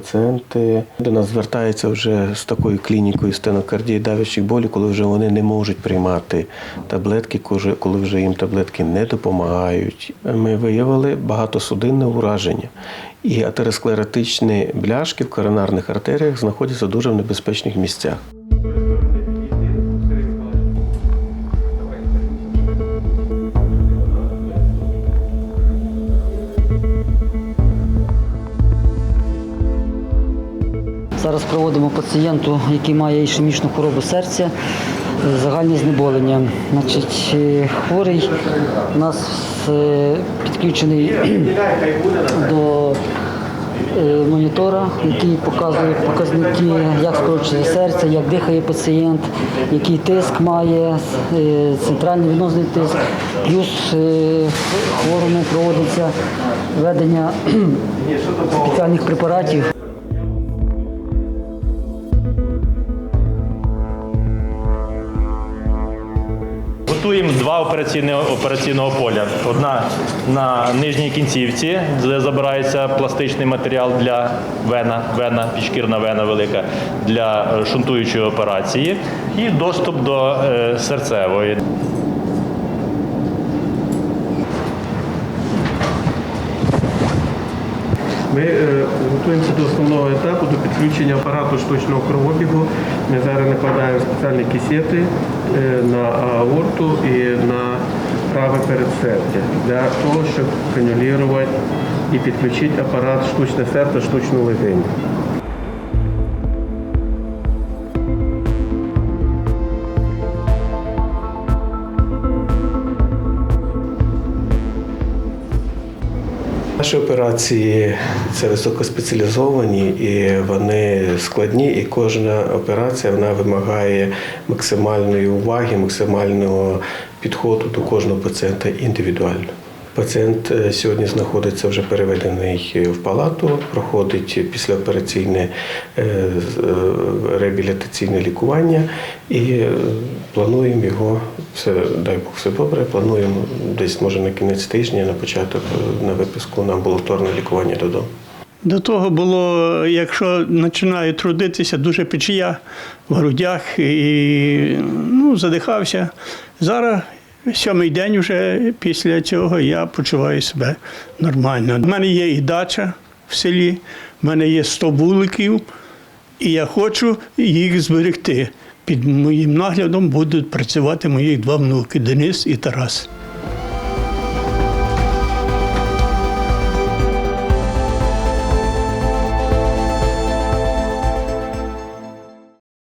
пацієнти до нас звертаються вже з такою клінікою стенокардії давячих болі, коли вже вони не можуть приймати таблетки, коли- вже їм таблетки не допомагають. Ми виявили багатосудинне ураження. І атеросклеротичні бляшки в коронарних артеріях знаходяться дуже в небезпечних місцях. Зараз проводимо пацієнту, який має ішемічну хворобу серця, е, загальне знеболення. Значить, е, хворий у нас е, підключений до монітора, який показує показники, як скорочується серце, як дихає пацієнт, який тиск має, центральний відносний тиск. Плюс хворому проводиться введення спеціальних препаратів. Готуємо два операційні операційного поля. Одна на нижній кінцівці, де забирається пластичний матеріал для вена, вена, пішкірна вена велика для шунтуючої операції, і доступ до е, серцевої. Ми е, готуємося до основного етапу, до підключення апарату штучного кровобігу. Ми зараз накладаємо спеціальні кисети е, на аорту і на праве передсердя для того, щоб канюлірувати і підключити апарат штучне серце, штучну легеню. Наші операції це високоспеціалізовані і вони складні, і кожна операція вона вимагає максимальної уваги, максимального підходу до кожного пацієнта індивідуально. Пацієнт е, сьогодні знаходиться вже переведений в палату, проходить післяопераційне е, е, реабілітаційне лікування і е, плануємо його, все, дай Бог, все добре. Плануємо десь може на кінець тижня, на початок е, на виписку на амбулаторне лікування додому. До того було, якщо починаю трудитися, дуже печія в грудях і ну, задихався. Зараз сьомий день вже після цього я почуваю себе нормально. У мене є і дача в селі, в мене є 100 вуликів, і я хочу їх зберегти. Під моїм наглядом будуть працювати мої два внуки Денис і Тарас.